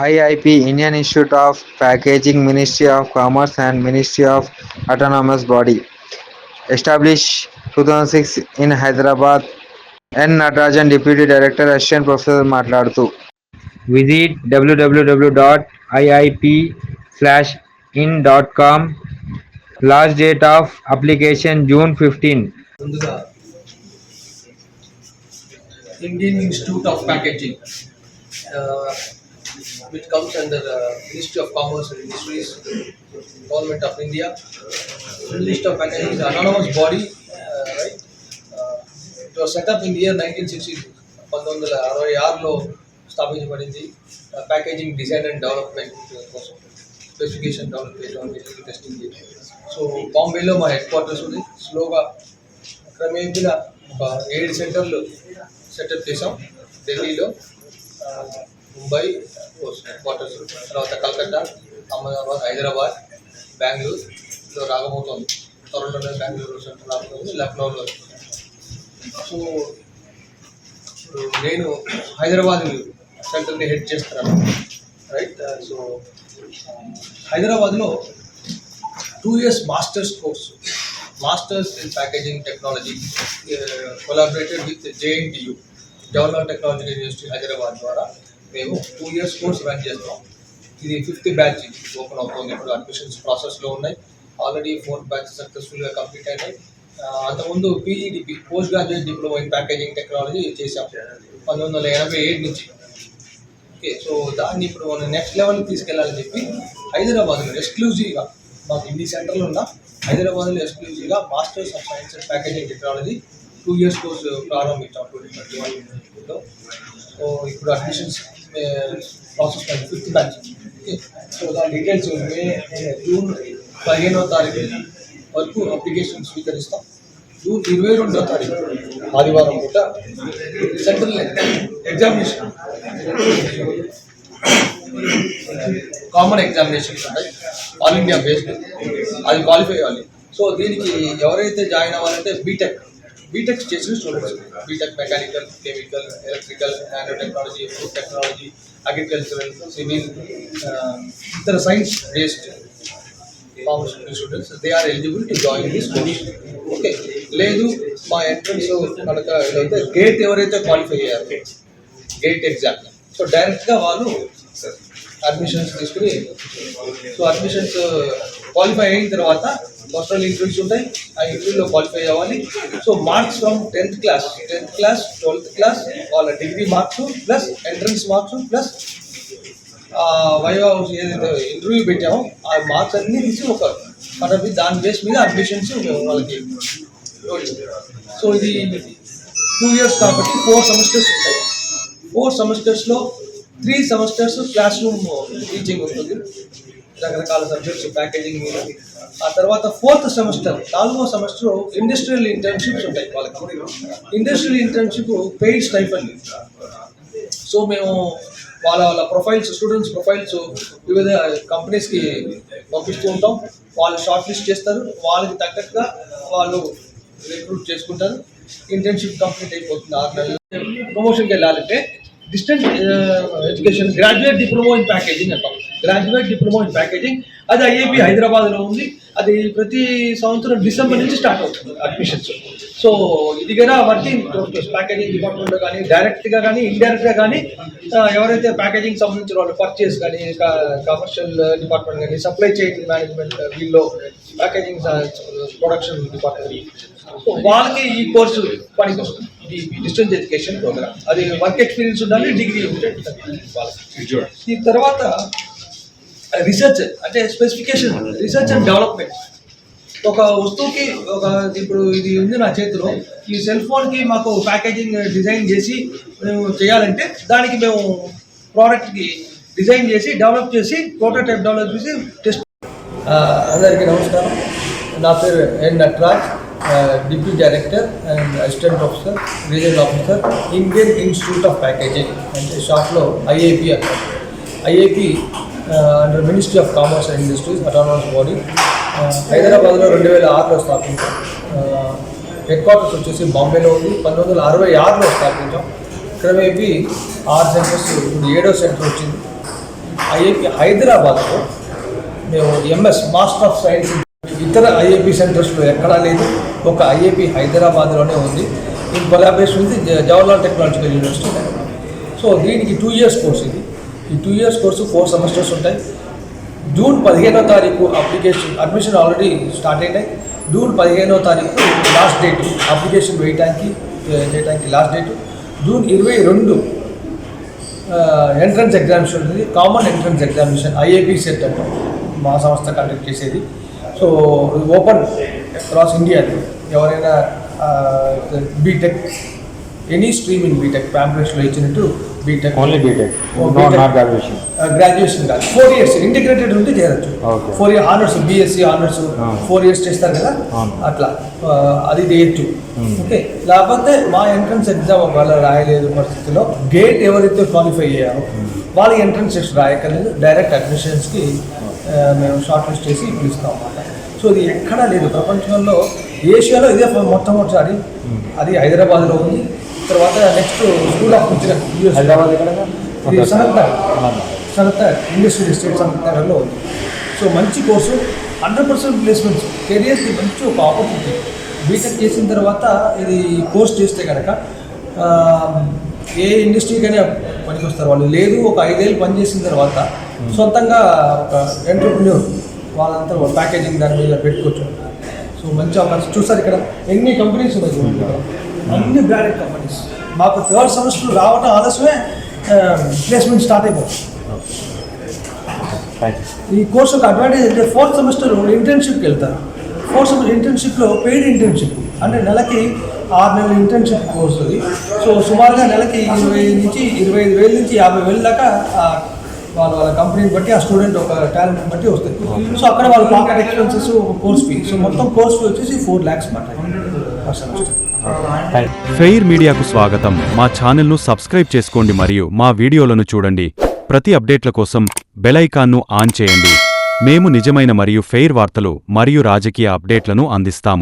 IIP Indian Institute of Packaging Ministry of Commerce and Ministry of Autonomous Body. Established 2006 in Hyderabad. N. Natarajan Deputy Director Assistant Professor Matladutu visit www.iip/in.com last date of application June 15 Indian Institute of Packaging. Uh, ముందుగా Indian institute of packaging which comes under ministry of commerce and industries government of India list of packaging is autonomous body right it was set up in year nineteen sixty పంతొమ్మిది వందల అరవై ఆరులో స్థాపించబడింది. Packaging design and development కోసం specification develop చేయడం material testing చేయడం so బాంబేలో మా హెడ్ క్వార్టర్స్ ఉంది. స్లోగా క్రమేపీగా ఒక ఏడు సెంటర్లు సెటప్ చేసాం ఢిల్లీలో. ఆ, ముంబై హెడ్ క్వార్టర్స్ తర్వాత కలకత్తా అహ్మదాబాద్ హైదరాబాద్ బెంగళూరులో రాకపోతుంది త్వరలోనే బెంగళూరు సెంటర్ రాకపోతుంది లక్నోలో సో నేను హైదరాబాద్ సెంటర్ని హెడ్ చేస్తున్నాను. రైట్? సో హైదరాబాద్లో two years masters course masters in packaging technology collaborated with JNTU Jawaharlal technology university Hyderabad ద్వారా. మేము టూ ఇయర్స్ కోర్స్ రన్ చేస్తాం. ఇది ఫిఫ్త్ బ్యాచ్ ఓపెన్ అవుతుంది. ఇప్పుడు అడ్మిషన్స్ ప్రాసెస్లో ఉన్నాయి. ఆల్రెడీ ఫోర్త్ బ్యాచ్ సక్సెస్ఫుల్గా కంప్లీట్ అయినాయి. అంతకుముందు PGDP post graduate diploma in packaging technology చేసాం పంతొమ్మిది వందల ఎనభై ఏడు నుంచి. ఓకే సో దాన్ని ఇప్పుడు మనం నెక్స్ట్ లెవెల్కి తీసుకెళ్ళాలని చెప్పి హైదరాబాద్లో ఎక్స్క్లూజివ్గా మాకు ఇన్ని సెంటర్లు ఉన్న హైదరాబాద్లో ఎక్స్క్లూజివ్గా masters of science and packaging technology two years course ప్రారంభించాం. ట్వంటీ ట్వంటీ వన్లో సో ఇప్పుడు admissions process fifth batch okay so దాని డీటెయిల్స్ మే జూన్ పదిహేనవ తారీఖు వరకు అప్లికేషన్ స్వీకరిస్తాం జూన్ ఇరవై రెండో తారీఖు ఆదివారం పూట సెంట్రల్ ఎగ్జామినేషన్ కామన్ ఎగ్జామినేషన్స్ ఉంటాయి ఆల్ ఇండియా బేస్డ్ అది క్వాలిఫై అవ్వాలి సో దీనికి ఎవరైతే జాయిన్ అవ్వాలంటే బీటెక్ బీటెక్ చేసిన students. BTech mechanical chemical electrical nano technology food technology agricultural civil ఇతర science based pharmaceutical students they are eligible to join this course okay లేదు మా entrance కనుక ఏదైతే గేట్ ఎవరైతే క్వాలిఫై అయ్యారు గేట్ ఎగ్జామ్ సో డైరెక్ట్గా వాళ్ళు అడ్మిషన్స్ తీసుకుని సో అడ్మిషన్స్ క్వాలిఫై అయిన తర్వాత పర్సనల్ ఇంటర్వ్యూస్ ఉంటాయి. ఆ ఇంటర్వ్యూలో క్వాలిఫై అవ్వాలి. So marks from tenth class tenth class twelfth class వాళ్ళ degree marks plus entrance marks plus viva ఏదైతే ఇంటర్వ్యూ పెట్టామో ఆ మార్క్స్ అన్నీ తీసి ఒక మనకి దాని బేస్ మీద అడ్మిషన్స్ వాళ్ళకి సో ఇది టూ ఇయర్స్ కాబట్టి ఫోర్ సెమిస్టర్స్ ఉంటాయి. ఫోర్ సెమిస్టర్స్లో three semesters classroom teaching ఉంటుంది. రకరకాల సబ్జెక్ట్స్ ప్యాకేజింగ్ ఆ తర్వాత ఫోర్త్ సెమిస్టర్ నాలుగో సెమిస్టర్ ఇండస్ట్రియల్ ఇంటర్న్షిప్స్ ఉంటాయి వాళ్ళకి. Industrial internship paid stipend. So మేము వాళ్ళ వాళ్ళ ప్రొఫైల్స్ స్టూడెంట్స్ ప్రొఫైల్స్ వివిధ కంపెనీస్కి పంపిస్తూ ఉంటాం. వాళ్ళు షార్ట్ లిస్ట్ చేస్తారు. వాళ్ళకి తగ్గట్టుగా వాళ్ళు రిక్రూట్ చేసుకుంటారు. ఇంటర్న్షిప్ కంప్లీట్ అయిపోతుంది. ఆరు నెలలు ప్రమోషన్కి వెళ్ళాలంటే distance education graduate diploma in packaging అంటాం. గ్రాడ్యుయేట్ డిప్లొమా ఇన్ ప్యాకేజింగ్ అది ఐఏపీ హైదరాబాద్లో ఉంది. అది ప్రతి సంవత్సరం డిసెంబర్ నుంచి స్టార్ట్ అవుతుంది అడ్మిషన్స్ సో ఇది కూడా వర్కింగ్ ప్యాకేజింగ్ డిపార్ట్మెంట్లో కానీ డైరెక్ట్గా కానీ ఇండైరెక్ట్గా కానీ ఎవరైతే ప్యాకేజింగ్ సంబంధించిన వాళ్ళు పర్చేస్ కానీ కమర్షియల్ డిపార్ట్మెంట్ కానీ సప్లై చైన్ మేనేజ్మెంట్ వీళ్ళు ప్యాకేజింగ్ ప్రొడక్షన్ డిపార్ట్మెంట్ సో వాళ్ళకి ఈ కోర్సు పనికి వస్తుంది డిస్టెన్స్ ఎడ్యుకేషన్ ప్రోగ్రామ్. అది వర్క్ ఎక్స్పీరియన్స్ ఉండాలి డిగ్రీ వాళ్ళకి ఈ తర్వాత రీసెర్చ్ అంటే స్పెసిఫికేషన్ రీసెర్చ్ అండ్ డెవలప్మెంట్ ఒక వస్తువుకి ఒక ఇప్పుడు ఇది ఉంది నా చేతిలో. ఈ సెల్ ఫోన్కి మాకు ప్యాకేజింగ్ డిజైన్ చేసి మేము చేయాలంటే దానికి మేము ప్రోడక్ట్కి డిజైన్ చేసి డెవలప్ చేసి ప్రోటోటైప్ డెవలప్ చేసి టెస్ట్ అందరికీ నమస్కారం. నా పేరు N Nataraj. Deputy director and assistant officer regional officer Indian institute of packaging అంటే షార్ట్లో ఐఏపి అంటారు IAP under ministry of commerce and industries autonomous body హైదరాబాద్లో రెండు వేల ఆరులో స్థాపించాం. హెడ్ క్వార్టర్స్ వచ్చేసి బాంబేలో ఉంది. పంతొమ్మిది వందల అరవై ఆరులో స్థాపించాం. క్రమేపీ ఆరు సెంటర్స్ ఇప్పుడు ఏడో సెంటర్ వచ్చింది. ఐఏపి హైదరాబాద్లో మేము ఎంఎస్ మాస్టర్ ఆఫ్ సైన్స్ ఇతర ఐఐపి సెంటర్స్లో ఎక్కడా లేదు. ఒక ఐఐపి హైదరాబాద్లోనే ఉంది. In collaboration with Jawaharlal technological university. So దీనికి టూ ఇయర్స్ కోర్స్ ఇది. ఈ two years course four semesters ఉంటాయి. జూన్ పదిహేనో తారీఖు అప్లికేషన్ అడ్మిషన్ ఆల్రెడీ స్టార్ట్ అయినాయి. జూన్ పదిహేనో తారీఖు లాస్ట్ డేట్ అప్లికేషన్ వేయడానికి చేయడానికి లాస్ట్ డేట్ జూన్ ఇరవై రెండు ఎంట్రన్స్ ఎగ్జామినేషన్ ఉంటుంది common entrance examination IAP CET అంటే మా సంస్థ కండక్ట్ చేసేది. సో ఓపెన్ అక్రాస్ ఇండియా ఎవరైనా BTech any stream in BTech ప్యాంప్లెట్స్లో ఇచ్చినట్టు BTech only BTech graduation graduation కాదు. ఫోర్ ఇయర్స్ ఇంటిగ్రేటెడ్ ఉంటే Okay. Four year honours BSc honours. Four years చేస్తారు కదా. అట్లా. అది చేయొచ్చు. Hmm. ఓకే. లేకపోతే మా ఎంట్రన్స్ ఎగ్జామ్ ఒకవేళ రాయలేదు పరిస్థితిలో గేట్ ఎవరైతే క్వాలిఫై అయ్యారో వాళ్ళ ఎంట్రన్స్ టెస్ట్ రాయక్కర్లేదు. డైరెక్ట్ అడ్మిషన్స్కి మేము షార్ట్ లిస్ట్ చేసి పిలుస్తాం అన్నమాట. సో ఇది ఎక్కడా లేదు. ప్రపంచంలో ఏషియాలో ఇదే మొట్టమొదటిసారి అది హైదరాబాద్లో ఉంది. తర్వాత next school of US Hyderabad ఎక్కడ? ఇది సనత్ సనత్ ఇండస్ట్రియల్ ఎస్టేట్ సనత్ నగర్లో ఉంది. సో మంచి కోర్సు హండ్రెడ్ పర్సెంట్ ప్లేస్మెంట్స్ కెరియర్కి మంచి ఒక ఆపర్చునిటీ బీటెక్ చేసిన తర్వాత ఇది కోర్స్ చేస్తే కనుక ఏ ఇండస్ట్రీకైనా పనికొస్తారు. వాళ్ళు లేదు ఒక ఐదేళ్ళు పని చేసిన తర్వాత సొంతంగా ఒక ఎంటర్ప్రిన్యూర్ వాళ్ళంతా ప్యాకేజింగ్ దాని మీద పెట్టుకోవచ్చు. సో మంచి అవకాశం చూస్తారు ఇక్కడ ఎన్ని కంపెనీస్ ఉన్నాయి. అన్ని బ్రాండెడ్ కంపెనీస్ మాకు థర్డ్ సెమిస్టర్ రావడం ఆలస్యమే ప్లేస్మెంట్ స్టార్ట్ అయిపోతుంది. ఈ కోర్సు ఒక అడ్వాంటేజ్ అంటే ఫోర్త్ సెమిస్టర్ ఇంటర్న్షిప్కి వెళ్తారు. ఫోర్త్ సెమిస్టర్ ఇంటర్న్షిప్లో పెయిడ్ ఇంటర్న్షిప్ అంటే నెలకి ఆరు నెలల ఇంటర్న్షిప్ కోర్సు అది. సో సుమారుగా నెలకి ఇరవై నుంచి ఇరవై ఐదు వేల నుంచి యాభై వేల దాకా వాళ్ళ వాళ్ళ కంపెనీని బట్టి ఆ స్టూడెంట్ ఒక టాలెంట్ బట్టి వస్తుంది సో అక్కడ వాళ్ళ పాకెట్ ఎక్స్పెన్సెస్ ఒక కోర్స్ ఫీ సో మొత్తం కోర్స్ ఫీ వచ్చేసి ఫోర్ ల్యాక్స్ మాట. ఫెయిర్ మీడియాకు స్వాగతం. మా ఛానల్ను సబ్స్క్రైబ్ చేసుకోండి మరియు మా వీడియోలను చూడండి. ప్రతి అప్డేట్ల కోసం బెల్ ఐకాన్ను ఆన్ చేయండి. మేము నిజమైన మరియు ఫెయిర్ వార్తలు మరియు రాజకీయ అప్డేట్లను అందిస్తాము.